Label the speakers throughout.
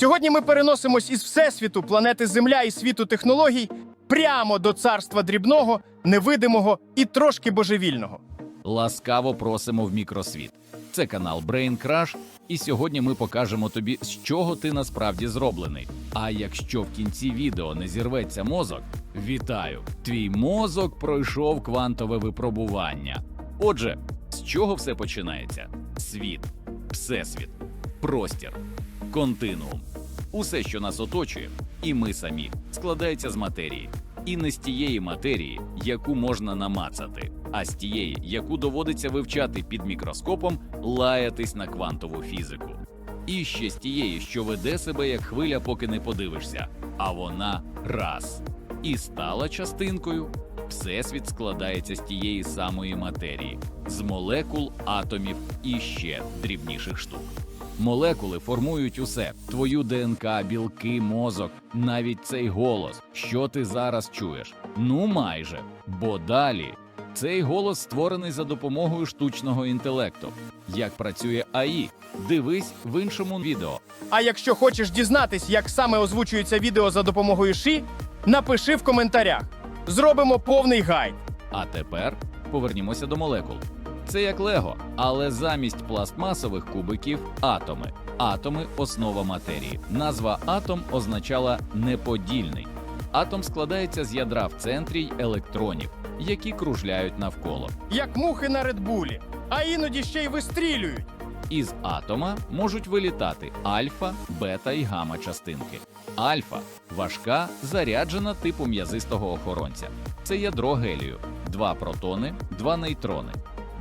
Speaker 1: Сьогодні ми переносимось із всесвіту, планети Земля і світу технологій прямо до царства дрібного, невидимого і трошки божевільного.
Speaker 2: Ласкаво просимо в мікросвіт. Це канал Brain Crash, і сьогодні ми покажемо тобі, з чого ти насправді зроблений. А якщо в кінці відео не зірветься мозок, вітаю! Твій мозок пройшов квантове випробування. Отже, з чого все починається? Світ, всесвіт, простір, континуум. Усе, що нас оточує, і ми самі складається з матерії. І не з тієї матерії, яку можна намацати, а з тієї, яку доводиться вивчати під мікроскопом, лаятись на квантову фізику. І ще з тієї, що веде себе як хвиля, поки не подивишся. А вона раз і стала частинкою. Всесвіт складається з тієї самої матерії, з молекул, атомів і ще дрібніших штук. Молекули формують усе: твою ДНК, білки, мозок, навіть цей голос. Що ти зараз чуєш? Ну майже. Бо далі цей голос створений за допомогою штучного інтелекту. Як працює АІ? Дивись в іншому відео.
Speaker 1: А якщо хочеш дізнатись, як саме озвучується відео за допомогою ШІ, напиши в коментарях. Зробимо повний гайд.
Speaker 2: А тепер повернімося до молекул. Це як Лего, але замість пластмасових кубиків атоми. Атоми основа матерії. Назва атом означала неподільний. Атом складається з ядра в центрі й електронів, які кружляють навколо.
Speaker 1: Як мухи на редбулі, а іноді ще й вистрілюють.
Speaker 2: Із атома можуть вилітати альфа, бета і гамма частинки. Альфа важка, заряджена типу м'язистого охоронця. Це ядро гелію, два протони, два нейтрони.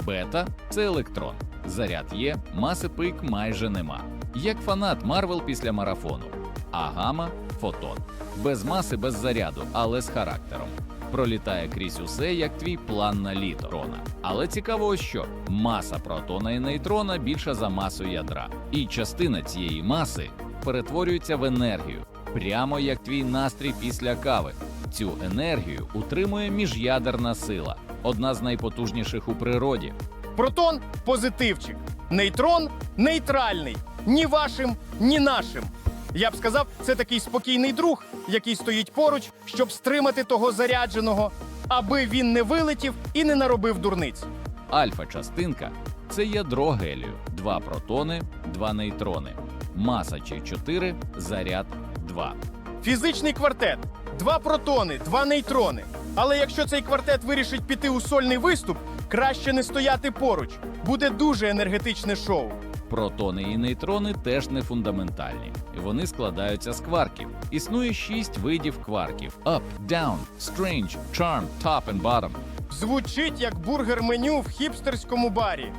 Speaker 2: Бета це електрон. Заряд є, маси пик майже нема. Як фанат Марвел після марафону. А гамма фотон. Без маси, без заряду, але з характером. Пролітає крізь усе, як твій план на літо. Але цікаво, що маса протона і нейтрона більша за масу ядра, і частина цієї маси перетворюється в енергію, прямо як твій настрій після кави. Цю енергію утримує міжядерна сила, одна з найпотужніших у природі.
Speaker 1: Протон позитивчик, нейтрон нейтральний, ні вашим, ні нашим. Я б сказав, це такий спокійний друг, який стоїть поруч, щоб стримати того зарядженого, аби він не вилетів і не наробив дурниць.
Speaker 2: Альфа-частинка це ядро гелію, два протони, два нейтрони, маса чи 4, заряд 2.
Speaker 1: Фізичний квартет: два протони, два нейтрони. Але якщо цей квартет вирішить піти у сольний виступ, краще не стояти поруч. Буде дуже енергетичне шоу.
Speaker 2: Протони і нейтрони теж не фундаментальні. Вони складаються з кварків. Існує шість видів кварків: up, down, strange, charm, top and bottom.
Speaker 1: Звучить як бургер меню в хіпстерському барі.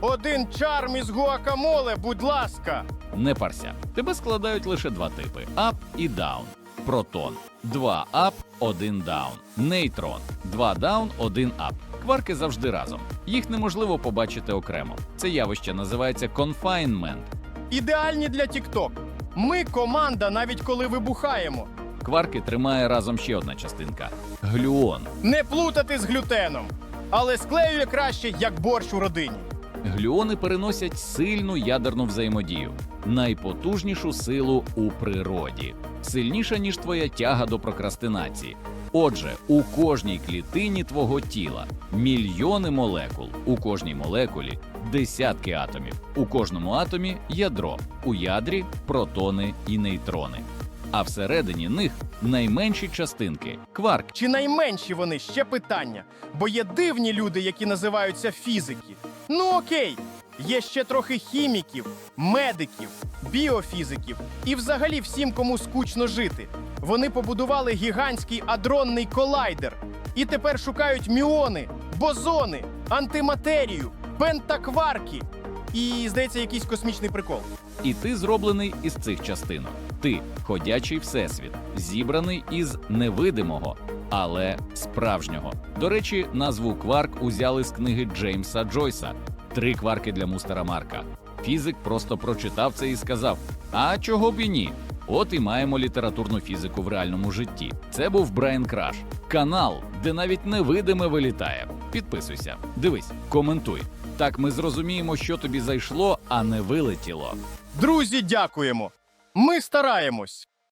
Speaker 1: Один чарм із гуакамоле, будь ласка.
Speaker 2: Не парся. Тебе складають лише два типи: up і down. Протон. Два up, один down. Нейтрон. Два down, один up. Кварки завжди разом. Їх неможливо побачити окремо. Це явище називається confinement.
Speaker 1: Ідеальні для TikTok. Ми команда, навіть коли вибухаємо.
Speaker 2: Кварки тримає разом ще одна частинка глюон.
Speaker 1: Не плутати з глютеном. Але склеює краще, як борщ у родині.
Speaker 2: Глюони переносять сильну ядерну взаємодію, найпотужнішу силу у природі, сильніша ніж твоя тяга до прокрастинації. Отже, у кожній клітині твого тіла мільйони молекул, у кожній молекулі десятки атомів, у кожному атомі ядро, у ядрі протони і нейтрони. А всередині них найменші частинки кварк.
Speaker 1: Чи найменші вони ще питання? Бо є дивні люди, які називаються фізики. Ну окей, є ще трохи хіміків, медиків, біофізиків і взагалі всім, кому скучно жити. Вони побудували гігантський адронний колайдер і тепер шукають міони, бозони, антиматерію, пентакварки. І, здається, якийсь космічний прикол.
Speaker 2: І ти зроблений із цих частинок. Ти ходячий всесвіт, зібраний із невидимого, але справжнього. До речі, назву кварк узяли з книги Джеймса Джойса Три кварки для мустера Марка. Фізик просто прочитав це і сказав: А чого б і ні? От і маємо літературну фізику в реальному житті. Це був Брайан Краш, канал, де навіть невидиме вилітає. Підписуйся, дивись, коментуй. Так ми зрозуміємо, що тобі зайшло, а не вилетіло.
Speaker 1: Друзі, дякуємо! Ми стараємось.